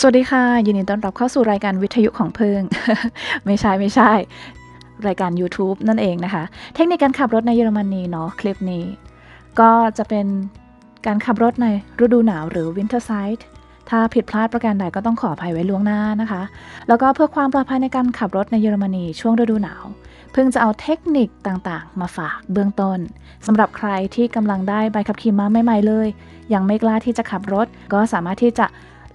สวัสดีค่ะ ยินดีต้อนรับเข้าสู่รายการวิทยุของเพิง ไม่ใช่ไม่ใช่ รายการ YouTube นั่นเองนะคะ เทคนิคการขับรถในเยอรมนีเนาะคลิปนี้ ก็จะเป็นการขับรถในฤดูหนาวหรือ Winter Side ถ้าผิดพลาดประการใดก็ต้องขออภัยไว้ล่วงหน้านะคะ แล้วก็เพื่อความปลอดภัยในการขับรถในเยอรมนีช่วงฤดูหนาว เพิ่งจะเอาเทคนิคต่างๆ มาฝากเบื้องต้นสำหรับใครที่กำลังได้ใบขับขี่มาใหม่ๆเลย ยังไม่กล้าที่จะขับรถ ก็สามารถที่จะ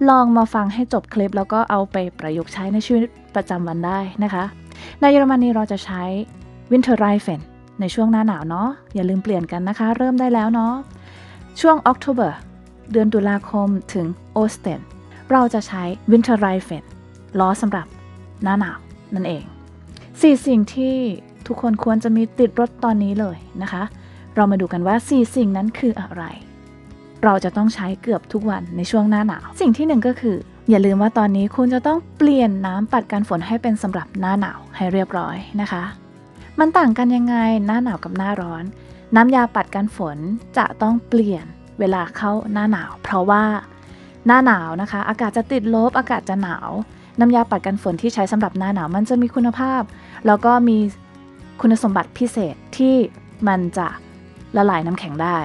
ลองมาฟังให้จบคลิป แล้วก็เอาไปประยุกต์ใช้ในชีวิตประจำวันได้นะคะ ในเยอรมนีเราจะใช้ Winter r i f e n ในช่วงหน้าหนาวเนาะอย่าลืมเปลี่ยนกันนะคะ เริ่มได้แล้วเนาะช่วง October เดือนตุลาคมถึง o s t e n เราจะใช้ Winter r i f e n ล้อสำหรับหน้าหนาวนั่นเองสี่สิ่งที่ทุกคนควรจะมีติดรถตอนนี้เลยนะคะ เรามาดูกันว่า4สิ่งนั้นคืออะไร เราจะต้องใช้เกือบทุกวันในช่วงหน้าหนาว สิ่งที่หนึ่งก็คือ อย่าลืมว่าตอนนี้คุณจะต้องเปลี่ยนน้ำปัดกันฝนให้เป็นสำหรับหน้าหนาวให้เรียบร้อยนะคะ มันต่างกันยังไงหน้าหนาวกับหน้าร้อน น้ำยาปัดกันฝนจะต้องเปลี่ยนเวลาเข้าหน้าหนาว เพราะว่าหน้าหนาวนะคะ อากาศจะติดลบอากาศจะหนาวน้ำยาปัดกันฝนที่ใช้สำหรับหน้าหนาวมันจะมีคุณภาพ แล้วก็มีคุณสมบัติพิเศษที่มันจะละลายน้ำแข็งได้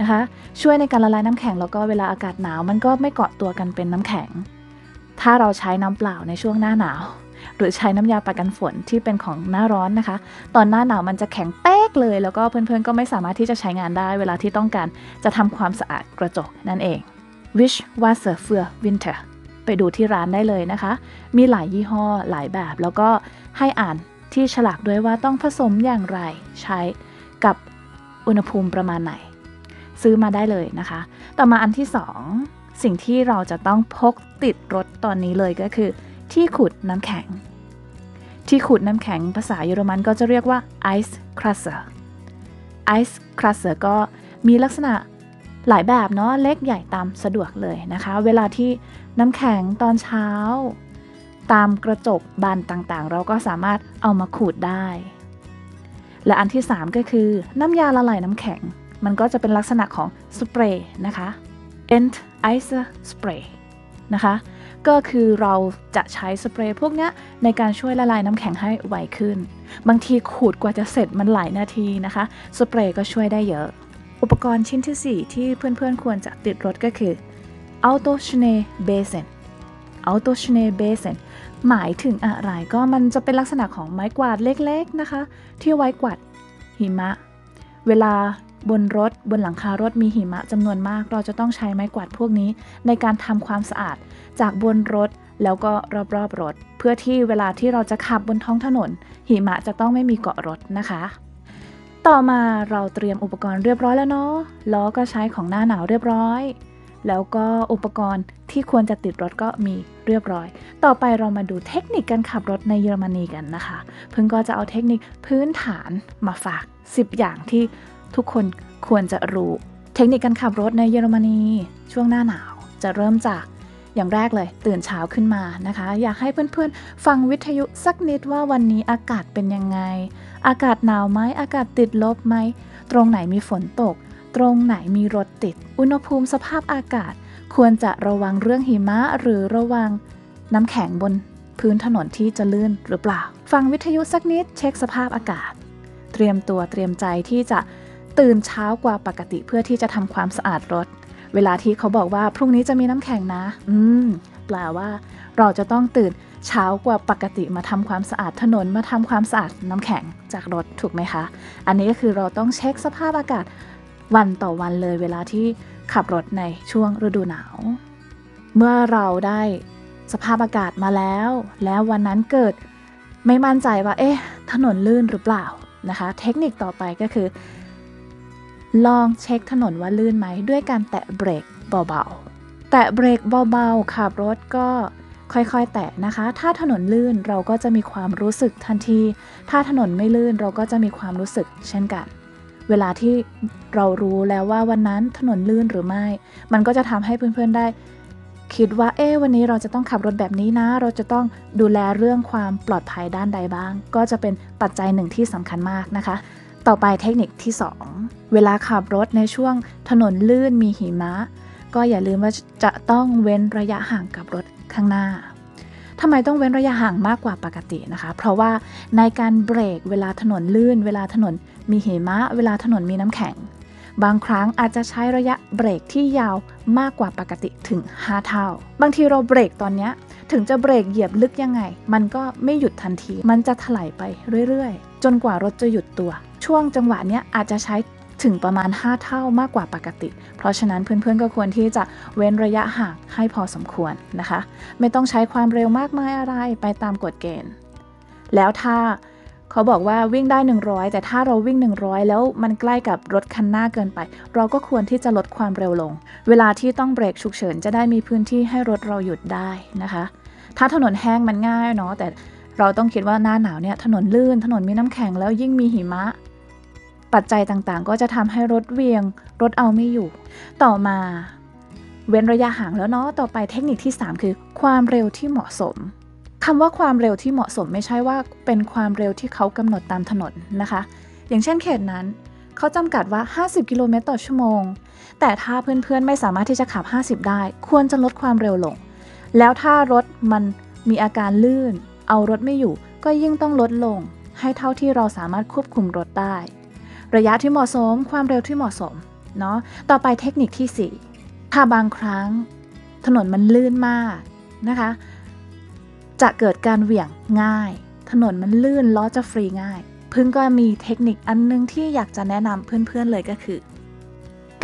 นะคะ ช่วยในการละลายน้ำแข็งแล้วก็เวลาอากาศหนาว มันก็ไม่เกาะตัวกันเป็นน้ำแข็ง ถ้าเราใช้น้ำเปล่าในช่วงหน้าหนาว หรือใช้น้ำยาปัดกันฝนที่เป็นของหน้าร้อนนะคะ ตอนหน้าหนาวมันจะแข็งเป๊กเลย แล้วก็เพื่อนๆก็ไม่สามารถที่จะใช้งานได้ เวลาที่ต้องการจะทำความสะอาดกระจกนั่นเอง Wish Wasser für Winter ไปดูที่ร้านได้เลยนะคะ มีหลายยี่ห้อหลายแบบ แล้วก็ให้อ่านที่ฉลากด้วยว่าต้องผสมอย่างไรใช้กับอุณหภูมิประมาณไหน ซื้อมาได้เลยนะคะ ต่อมาอันที่ 2 สิ่งที่เราจะต้องพกติดรถตอนนี้เลยก็คือ ที่ขุดน้ำแข็ง ที่ขุดน้ำแข็งภาษาเยอรมันก็จะเรียกว่า ice crusher ice crusher ก็มีลักษณะหลายแบบเนาะเล็กใหญ่ตามสะดวกเลยนะคะ เวลาที่น้ำแข็งตอนเช้า ตามกระจกบานต่างๆ เราก็สามารถเอามาขูดได้ และอันที่ 3 ก็คือน้ำยาละลายน้ำแข็ง มันก็จะเป็นลักษณะของสเปรย์นะคะ Ent Ice Spray นะคะ ก็คือเราจะใช้สเปรย์พวกนี้ในการช่วยละลายน้ำแข็งให้ไวขึ้น บางทีขูดกว่าจะเสร็จมันหลายนาทีนะคะ สเปรย์ก็ช่วยได้เยอะ อุปกรณ์ชิ้นที่ 4 ที่เพื่อนๆ ควรจะติดรถก็คือ Auto Schnee Basin Auto Schnee Basin หมายถึงอะไรก็มันจะเป็นลักษณะของไม้กวาดเล็กๆนะคะ ที่ไว้กวาดหิมะ เวลา บนรถบนหลังคารถมีหิมะจำนวนมาก เราจะต้องใช้ไม้กวาดพวกนี้ ในการทำความสะอาด จากบนรถแล้วก็รอบๆรถ เพื่อที่เวลาที่เราจะขับบนท้องถนน หิมะจะต้องไม่มีเกาะรถนะคะ ต่อมาเราเตรียมอุปกรณ์เรียบร้อยแล้วเนาะล้อก็ใช้ของหน้าหนาวเรียบร้อย แล้วก็อุปกรณ์ที่ควรจะติดรถก็มีเรียบร้อย ต่อไปเรามาดูเทคนิคการขับรถในเยอรมนีกันนะคะ เพิ่งก็จะเอาเทคนิคพื้นฐานมาฝาก 10 อย่างที่ ทุกคนควรจะรู้ เทคนิคการขับรถในเยอรมนีช่วงหน้าหนาวจะเริ่มจากอย่างแรกเลย ตื่นเช้าขึ้นมานะคะ อยากให้เพื่อนๆ ฟังวิทยุสักนิดว่าวันนี้อากาศเป็นยังไง อากาศหนาวไหมอากาศติดลบไหม ตรงไหนมีฝนตก ตรงไหนมีรถติด อุณหภูมิสภาพอากาศ ควรจะระวังเรื่องหิมะหรือระวังน้ำแข็งบนพื้นถนนที่จะลื่นหรือเปล่า ฟังวิทยุสักนิดเช็คสภาพอากาศ เตรียมตัวเตรียมใจที่จะ ตื่นเช้ากว่าปกติเพื่อที่จะทำความสะอาดรถ เวลาที่เขาบอกว่าพรุ่งนี้จะมีน้ำแข็งนะ อืมแปลว่า เราจะต้องตื่นเช้ากว่าปกติมาทำความสะอาดถนนมาทำความสะอาดน้ำแข็งจากรถถูกไหมคะ อันนี้ก็คือเราต้องเช็คสภาพอากาศวันต่อวันเลยเวลาที่ขับรถในช่วงฤดูหนาว เมื่อเราได้สภาพอากาศมาแล้ว แล้ววันนั้นเกิดไม่มั่นใจว่า เอ๊ะ ถนนลื่นหรือเปล่านะคะ เทคนิคต่อไปก็คือ ลองเช็คถนนว่าลื่นไหมด้วยการแตะเบรกเบาๆ แตะเบรกเบาๆขับรถก็ค่อยๆ แตะนะคะ ถ้าถนนลื่นเราก็จะมีความรู้สึกทันที ถ้าถนนไม่ลื่นเราก็จะมีความรู้สึกเช่นกัน เวลาที่เรารู้แล้วว่าวันนั้นถนนลื่นหรือไม่ มันก็จะทำให้เพื่อนๆได้ คิดว่า เอ๊วันนี้เราจะต้องขับรถแบบนี้นะ เราจะต้องดูแลเรื่องความปลอดภัยด้านใดบ้าง ก็จะเป็นปัจจัยหนึ่งที่สำคัญมากนะคะ ต่อไปเทคนิคที่ 2 เวลาขับรถในช่วงถนนลื่นมีหิมะ ก็อย่าลืมว่าจะต้องเว้นระยะห่างกับรถข้างหน้าทำไมต้องเว้นระยะห่างมากกว่าปกตินะคะ เพราะว่าในการเบรกเวลาถนนลื่น เวลาถนนมีหิมะ เวลาถนนมีน้ำแข็ง บางครั้งอาจจะใช้ระยะเบรกที่ยาวมากกว่าปกติถึง 5 เท่า บางทีเราเบรกตอนนี้ถึงจะเบรกเหยียบลึกยังไง มันก็ไม่หยุดทันที มันจะถลายไปเรื่อยๆ จนกว่ารถจะหยุดตัว ช่วงจังหวะเนี้ยอาจจะใช้ถึงประมาณ 5 เท่ามากกว่าปกติ เพราะฉะนั้นเพื่อนๆก็ควรที่จะเว้นระยะห่างให้พอสมควรนะคะ ไม่ต้องใช้ความเร็วมากมายอะไรไปตามกฎเกณฑ์ แล้วถ้าเขาบอกว่าวิ่งได้ 100 แต่ถ้าเราวิ่ง 100 แล้วมันใกล้กับรถคันหน้าเกินไป เราก็ควรที่จะลดความเร็วลง เวลาที่ต้องเบรกฉุกเฉินจะได้มีพื้นที่ให้รถเราหยุดได้นะคะ ถ้าถนนแห้งมันง่ายเนาะแต่เราต้องคิดว่าหน้าหนาวเนี่ยถนนลื่น ถนนมีน้ำแข็งแล้วยิ่งมีหิมะ ปัจจัยต่างๆ ก็จะทำให้รถเวียง รถเอาไม่อยู่ ต่อมาเว้นระยะห่างแล้วเนาะ ต่อไปเทคนิคที่ 3 คือความเร็วที่เหมาะสมคำว่าความเร็วที่เหมาะสมไม่ใช่ว่าเป็นความเร็วที่เขากำหนดตามถนนนะคะ อย่างเช่นเขตนั้น เขาจำกัดว่า 50 กิโลเมตรต่อชั่วโมง แต่ถ้าเพื่อนๆไม่สามารถที่จะขับ 50 ได้ ควรจะลดความเร็วลง แล้วถ้ารถมันมีอาการลื่น เอารถไม่อยู่ ก็ยิ่งต้องลดลง ให้เท่าที่เราสามารถควบคุมรถได้ ระยะที่เหมาะสม ความเร็วที่เหมาะสมเนาะต่อไปเทคนิคที่ 4 ถ้าบางครั้งถนนมันลื่นมากนะคะ จะเกิดการเหวี่ยงง่าย ถนนมันลื่นล้อจะฟรีง่าย พึ่งก็มีเทคนิคอันนึงที่อยากจะแนะนำเพื่อนๆเลยก็คือ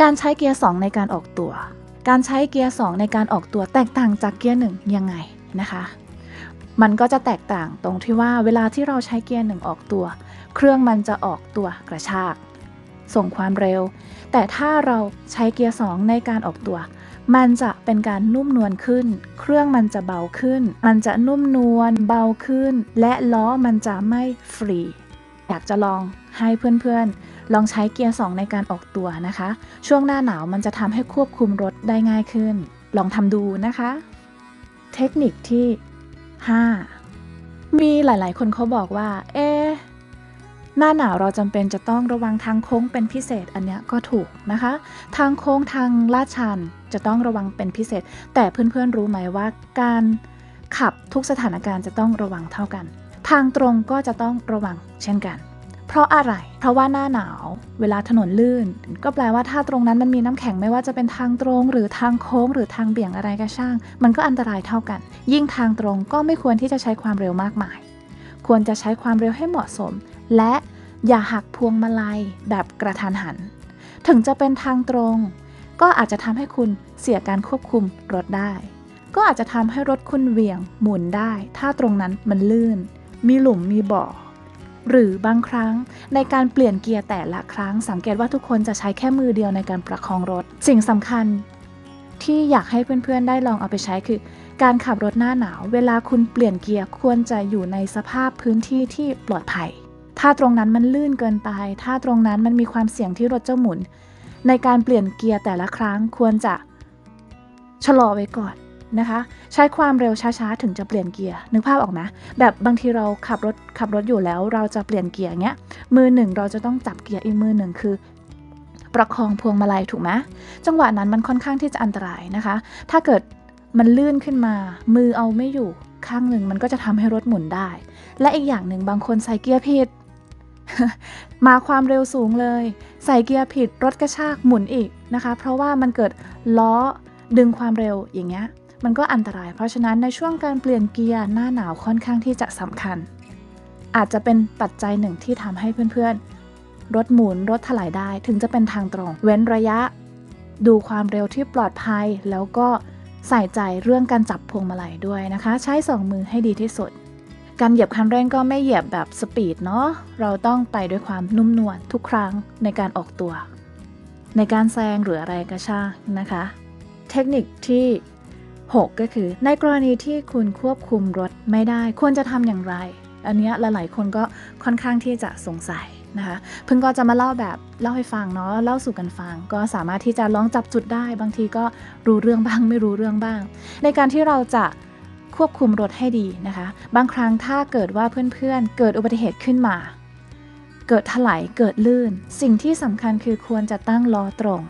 การใช้เกียร์2ในการออกตัว การใช้เกียร์2ในการออกตัวแตกต่างจากเกียร์1ยังไงนะคะ มันก็จะแตกต่างตรงที่ว่าเวลาที่เราใช้เกียร์1ออกตัว เครื่องมันจะออกตัวกระชาก ส่งความเร็ว แต่ถ้าเราใช้เกียร์ 2 ในการออกตัว มันจะเป็นการนุ่มนวลขึ้น เครื่องมันจะเบาขึ้น มันจะนุ่มนวลเบาขึ้น และล้อมันจะไม่ฟรีอยากจะลองให้เพื่อนๆ ลองใช้เกียร์ 2 ในการออกตัวนะคะ ช่วงหน้าหนาวมันจะทำให้ควบคุมรถได้ง่ายขึ้น ลองทำดูนะคะ เทคนิคที่ 5 มีหลายๆ คนเขาบอกว่า เอ๊ะ หน้าหนาวเราจำเป็นจะต้องระวังทางโค้งเป็นพิเศษอันเนี้ยก็ถูกนะคะ ทางโค้งทางลาดชันจะต้องระวังเป็นพิเศษ แต่เพื่อนๆรู้ไหมว่าการขับทุกสถานการณ์จะต้องระวังเท่ากัน ทางตรงก็จะต้องระวังเช่นกัน เพราะอะไร เพราะว่าหน้าหนาว เวลาถนนลื่น ก็แปลว่าถ้าตรงนั้นมันมีน้ำแข็งไม่ว่าจะเป็นทางตรง หรือทางโค้ง หรือทางเบี่ยงอะไรก็ช่าง มันก็อันตรายเท่ากัน ยิ่งทางตรงก็ไม่ควรที่จะใช้ความเร็วมากมาย ควรจะใช้ความเร็วให้เหมาะสม และอย่าหักพวงมาลัยแบบกระทันหัน ถึงจะเป็นทางตรง ก็อาจจะทำให้คุณเสียการควบคุมรถได้ ก็อาจจะทำให้รถคุณเวี่ยงหมุนได้ ถ้าตรงนั้นมันลื่น มีหลุมมีบ่อ หรือบางครั้งในการเปลี่ยนเกียร์แต่ละครั้ง สังเกตว่าทุกคนจะใช้แค่มือเดียวในการประคองรถ สิ่งสำคัญ ที่อยากให้เพื่อนๆได้ลองเอาไปใช้คือการขับรถหน้าหนาว เวลาคุณเปลี่ยนเกียร์ควรจะอยู่ในสภาพพื้นที่ที่ปลอดภัย ถ้าตรงนั้นมันลื่นเกินไป ถ้าตรงนั้นมันมีความเสี่ยงที่รถจะหมุน ในการเปลี่ยนเกียร์แต่ละครั้งควรจะชะลอไว้ก่อนนะคะ ใช้ความเร็วช้าๆ ถึงจะเปลี่ยนเกียร์นึกภาพออกไหมแบบบางทีเราขับรถขับรถอยู่แล้ว เราจะเปลี่ยนเกียร์เงี้ยมือหนึ่งเราจะต้องจับเกียร์อีกมือหนึ่งคือ ประคองพวงมาลัยถูกไหมจังหวะนั้นมันค่อนข้างที่จะอันตรายนะคะ ถ้าเกิดมันลื่นขึ้นมา มือเอาไม่อยู่ข้างหนึ่งมันก็จะทำให้รถหมุนได้ และอีกอย่างหนึ่งบางคนใส่เกียร์ผิด มาความเร็วสูงเลย ใส่เกียร์ผิดรถกระชากหมุนอีกนะคะ เพราะว่ามันเกิดล้อดึงความเร็วอย่างเงี้ยมันก็อันตราย เพราะฉะนั้นในช่วงการเปลี่ยนเกียร์หน้าหนาวค่อนข้างที่จะสำคัญ อาจจะเป็นปัจจัยหนึ่งที่ทำให้เพื่อนๆ รถหมุนรถถลายได้ถึงจะเป็นทางตรง เว้นระยะ ดูความเร็วที่ปลอดภัย แล้วก็ใส่ใจเรื่องการจับพวงมาลัยด้วยนะคะ ใช้สองมือให้ดีที่สุด การเหยียบคันเร่งก็ไม่เหยียบแบบสปีดเนาะ เราต้องไปด้วยความนุ่มนวลทุกครั้งในการออกตัว ในการแซงหรืออะไรก็ช่างนะคะ เทคนิคที่ 6 ก็คือ ในกรณีที่คุณควบคุมรถไม่ได้ควรจะทำอย่างไร อันนี้หลายๆคนก็ค่อนข้างที่จะสงสัยนะคะเพิ่งก็จะมาเล่าแบบเล่าให้ฟังเนาะเล่าสู่กันฟัง ก็สามารถที่จะลองจับจุดได้ บางทีก็รู้เรื่องบ้างไม่รู้เรื่องบ้าง ในการที่เราจะ ควบคุมรถให้ดีนะคะ บางครั้งถ้าเกิดว่าเพื่อนๆ เกิดอุบัติเหตุขึ้นมา เกิดถลายเกิดลื่น สิ่งที่สำคัญคือควรจะตั้งล้อตรง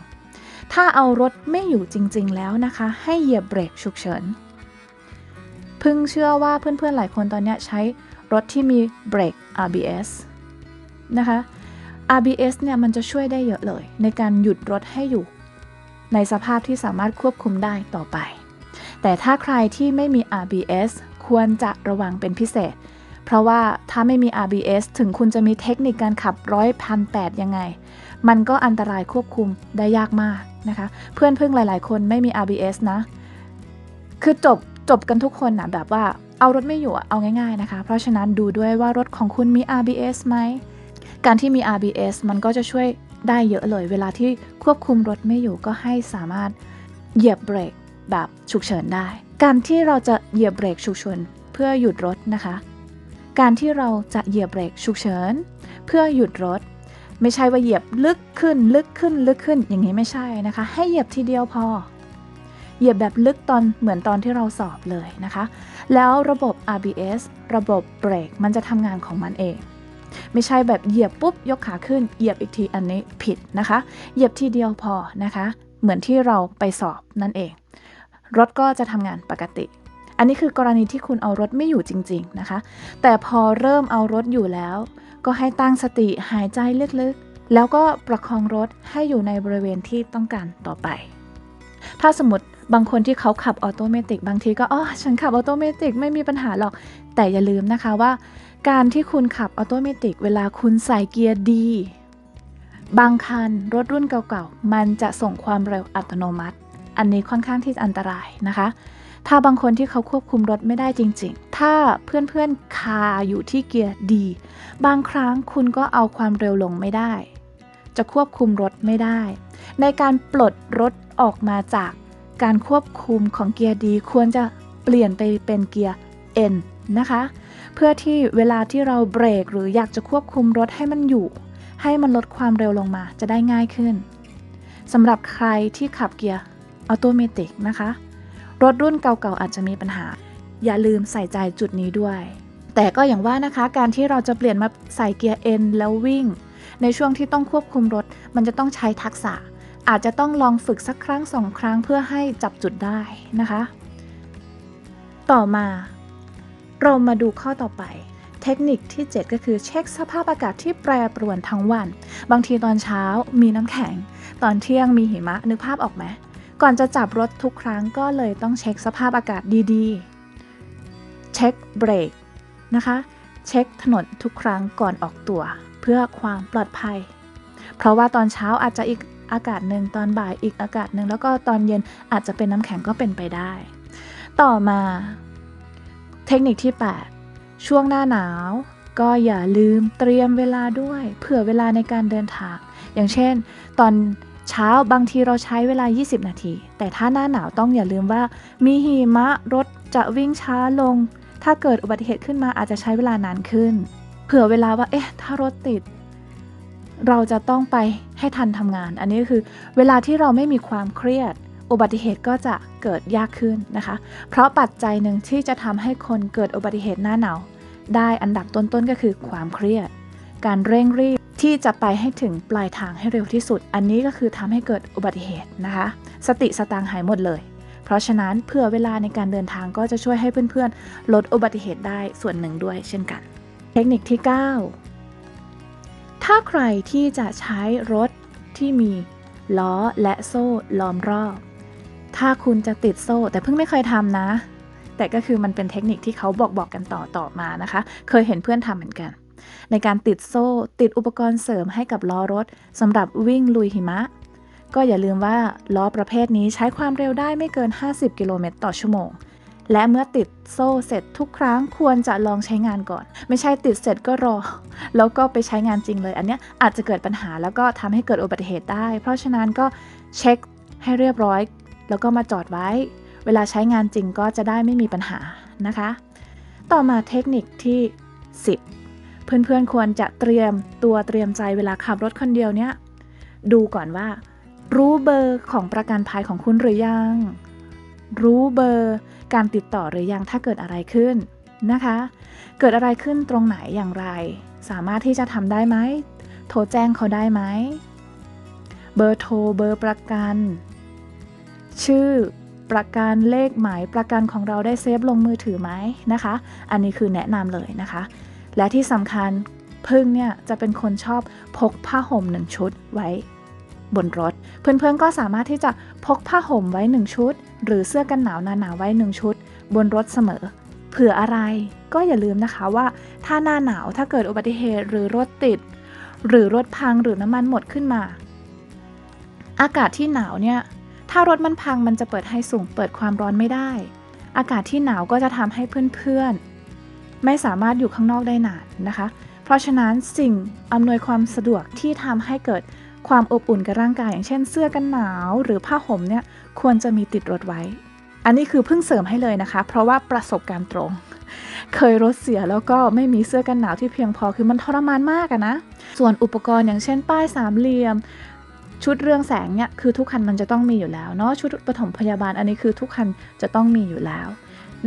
ถ้าเอารถไม่อยู่จริงๆแล้วนะคะ ให้เหยียบเบรกฉุกเฉินพิ่งเชื่อว่าเพื่อนๆหลายคนตอนนี้ใช้รถที่มีเบรก ABS นะคะ ABS เนี่ยมันจะช่วยได้เยอะเลย ในการหยุดรถให้อยู่ ในสภาพที่สามารถควบคุมได้ต่อไป แต่ถ้าใครที่ไม่มี ABS ควรจะระวังเป็นพิเศษ เพราะว่าถ้าไม่มี ABS ถึงคุณจะมีเทคนิคการขับร้อยพันแปดยังไง มันก็อันตรายควบคุมได้ยากมากนะคะ เพื่อนเพิ่งหลายๆ คนไม่มี ABS นะ คือจบจบกันทุกคนนะแบบว่าเอารถไม่อยู่เอาง่ายๆนะคะ เพราะฉะนั้นดูด้วยว่ารถของคุณมี ABS ไหม การที่มี ABS มันก็จะช่วยได้เยอะเลย เวลาที่ควบคุมรถไม่อยู่ก็ให้สามารถเหยียบเบรก แบบฉุกเฉินได้ การที่เราจะเหยียบเบรกฉุกเฉินเพื่อหยุดรถนะคะ การที่เราจะเหยียบเบรกฉุกเฉินเพื่อหยุดรถ ไม่ใช่ว่าเหยียบลึกขึ้นลึกขึ้นลึกขึ้นอย่างนี้ไม่ใช่นะคะ ให้เหยียบทีเดียวพอ เหยียบแบบลึกตอนเหมือนตอนที่เราสอบเลยนะคะ แล้วระบบ RBS ระบบเบรกมันจะทำงานของมันเองไม่ใช่แบบเหยียบปุ๊บยกขาขึ้น เหยียบอีกทีอันนี้ผิดนะคะ เหยียบทีเดียวพอนะคะ เหมือนที่เราไปสอบนั่นเอง รถก็จะทำงานปกติ อันนี้คือกรณีที่คุณเอารถไม่อยู่จริง ๆนะคะ แต่พอเริ่มเอารถอยู่แล้ว ก็ให้ตั้งสติหายใจลึกๆ แล้วก็ประคองรถให้อยู่ในบริเวณที่ต้องการต่อไป ถ้าสมมติบางคนที่เขาขับออโตเมติกบางทีก็อ๋อฉันขับออโตเมติกไม่มีปัญหาหรอก แต่อย่าลืมนะคะว่า การที่คุณขับออโตเมติกเวลาคุณใส่เกียร์ดีบางคันรถรุ่นเก่าๆ มันจะส่งความเร็วอัตโนมัติ อันนี้ค่อนข้างที่จะอันตรายนะคะ ถ้าบางคนที่เขาควบคุมรถไม่ได้จริง ๆ ถ้าเพื่อนๆคาอยู่ที่เกียร์ดี บางครั้งคุณก็เอาความเร็วลงไม่ได้ จะควบคุมรถไม่ได้ ในการปลดรถออกมาจากการควบคุมของเกียร์ดีควรจะเปลี่ยนไปเป็นเกียร์ N นะคะ เพื่อที่เวลาที่เราเบรกหรืออยากจะควบคุมรถให้มันอยู่ ให้มันลดความเร็วลงมาจะได้ง่ายขึ้นสำหรับใครที่ขับเกียร์ ออโตเมติกนะคะ รถรุ่นเก่าๆอาจจะมีปัญหา อย่าลืมใส่ใจจุดนี้ด้วย แต่ก็อย่างว่านะคะการที่เราจะเปลี่ยนมาใส่เกียร์ N แล้ววิ่ง ในช่วงที่ต้องควบคุมรถ มันจะต้องใช้ทักษะ อาจจะต้องลองฝึกสักครั้งสองครั้งเพื่อให้จับจุดได้นะคะ ต่อมาเรามาดูข้อต่อไป เทคนิคที่ 7 ก็คือเช็คสภาพอากาศที่แปรปรวนทั้งวัน บางทีตอนเช้ามีน้ำแข็ง ตอนเที่ยงมีหิมะนึกภาพออกไหม ก่อนจะจับรถทุกครั้งก็เลยต้องเช็คสภาพอากาศดีๆ เช็คเบรกนะคะ เช็คถนนทุกครั้งก่อนออกตัว เพื่อความปลอดภัย เพราะว่าตอนเช้าอาจจะอีกอากาศหนึ่งตอนบ่ายอีกอากาศหนึ่งแล้วก็ตอนเย็นอาจจะเป็นน้ำแข็งก็เป็นไปได้ ต่อมา เทคนิคที่ 8 ช่วงหน้าหนาว ก็อย่าลืมเตรียมเวลาด้วย เผื่อเวลาในการเดินทาง อย่างเช่น ตอน เช้าบางทีเราใช้เวลา 20 นาที แต่ถ้าหน้าหนาวต้องอย่าลืมว่า มีหิมะรถจะวิ่งช้าลง ถ้าเกิดอุบัติเหตุขึ้นมาอาจจะใช้เวลานานขึ้น เผื่อเวลาว่าเอ๊ะถ้ารถติด เราจะต้องไปให้ทันทำงาน อันนี้คือเวลาที่เราไม่มีความเครียด อุบัติเหตุก็จะเกิดยากขึ้นนะคะ เพราะปัจจัยหนึ่งที่จะทำให้คนเกิดอุบัติเหตุหน้าหนาวได้อันดับต้นๆก็คือความเครียด การเร่งรีบ ที่จะไปให้ถึงปลายทางให้เร็วที่สุด อันนี้ก็คือทำให้เกิดอุบัติเหตุนะคะ สติสตางหายหมดเลย เพราะฉะนั้นเผื่อเวลาในการเดินทางก็จะช่วยให้เพื่อนๆ ลดอุบัติเหตุได้ส่วนหนึ่งด้วยเช่นกัน เทคนิคที่ 9 ถ้าใครที่จะใช้รถที่มีล้อและโซ่ล้อมรอบ ถ้าคุณจะติดโซ่แต่เพิ่งไม่เคยทำนะ แต่ก็คือมันเป็นเทคนิคที่เขาบอกบอกกันต่อต่อมานะคะ เคยเห็นเพื่อนทำเหมือนกัน ในการติดโซ่ ติดอุปกรณ์เสริมให้กับล้อรถสำหรับวิ่งลุยหิมะ ก็อย่าลืมว่าล้อประเภทนี้ใช้ความเร็วได้ไม่เกิน 50 กิโลเมตรต่อชั่วโมง และเมื่อติดโซ่เสร็จทุกครั้งควรจะลองใช้งานก่อน ไม่ใช่ติดเสร็จก็รอ แล้วก็ไปใช้งานจริงเลย อันนี้อาจจะเกิดปัญหาแล้วก็ทำให้เกิดอุบัติเหตุได้ เพราะฉะนั้นก็เช็คให้เรียบร้อย แล้วก็มาจอดไว้ เวลาใช้งานจริงก็จะได้ไม่มีปัญหานะคะ ต่อมาเทคนิคที่ 10 เพื่อนๆควรจะเตรียมตัวเตรียมใจเวลาขับรถคนเดียวเนี่ยดูก่อนว่า รู้เบอร์ของประกันภัยของคุณหรือยัง รู้เบอร์การติดต่อหรือยังถ้าเกิดอะไรขึ้นนะคะ เกิดอะไรขึ้นตรงไหนอย่างไร สามารถที่จะทำได้ไหมโทรแจ้งเขาได้ไหมเบอร์โทรเบอร์ประกัน ชื่อประกันเลขหมายประกันของเราได้เซฟลงมือถือไหมนะคะ อันนี้คือแนะนำเลยนะคะ และที่สำคัญพึ่งเนี่ยจะเป็นคนชอบพกผ้าห่มหนึ่งชุดไว้ บนรถ เพื่อนๆก็สามารถที่จะพกผ้าห่มไว้หนึ่งชุด หรือเสื้อกันหนาวหนาๆไว้หนึ่งชุด บนรถเสมอ เผื่ออะไรก็อย่าลืมนะคะว่า ถ้าหน้าหนาวถ้าเกิดอุบัติเหตุหรือรถติด หรือรถพังหรือน้ำมันหมดขึ้นมา อากาศที่หนาวเนี่ยถ้ารถมันพังมันจะเปิดให้สูงเปิดความร้อนไม่ได้ อากาศที่หนาวก็จะทำให้เพื่อนๆ ไม่สามารถอยู่ข้างนอกได้นานนะคะ เพราะฉะนั้นสิ่งอำนวยความสะดวกที่ทำให้เกิดความอบอุ่นกับร่างกาย อย่างเช่นเสื้อกันหนาว หรือผ้าห่มเนี่ยควรจะมีติดรถไว้ อันนี้คือเพิ่งเสริมให้เลยนะคะ เพราะว่าประสบการณ์ตรง เคยรถเสียแล้วก็ไม่มีเสื้อกันหนาวที่เพียงพอคือมันทรมานมากอะนะ ส่วนอุปกรณ์อย่างเช่น ป้ายสามเหลี่ยม ชุดเรืองแสงเนี่ยคือทุกคันมันจะต้องมีอยู่แล้วเนาะชุดปฐมพยาบาลอันนี้คือทุกคันจะต้องมีอยู่แล้ว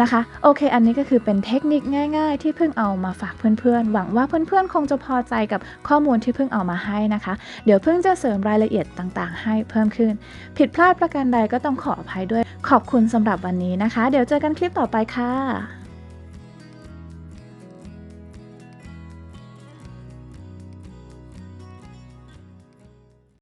นะคะโอเค อันนี้ก็คือเป็นเทคนิคง่ายๆ ที่เพิ่งเอามาฝากเพื่อนๆ หวังว่าเพื่อนๆ คงจะพอใจกับข้อมูลที่เพิ่งเอามาให้นะคะ เดี๋ยวเพิ่งจะเสริมรายละเอียดต่างๆ ให้เพิ่มขึ้น ผิดพลาดประการใดก็ต้องขออภัยด้วย ขอบคุณสำหรับวันนี้นะคะ เดี๋ยวเจอกันคลิปต่อไปค่ะ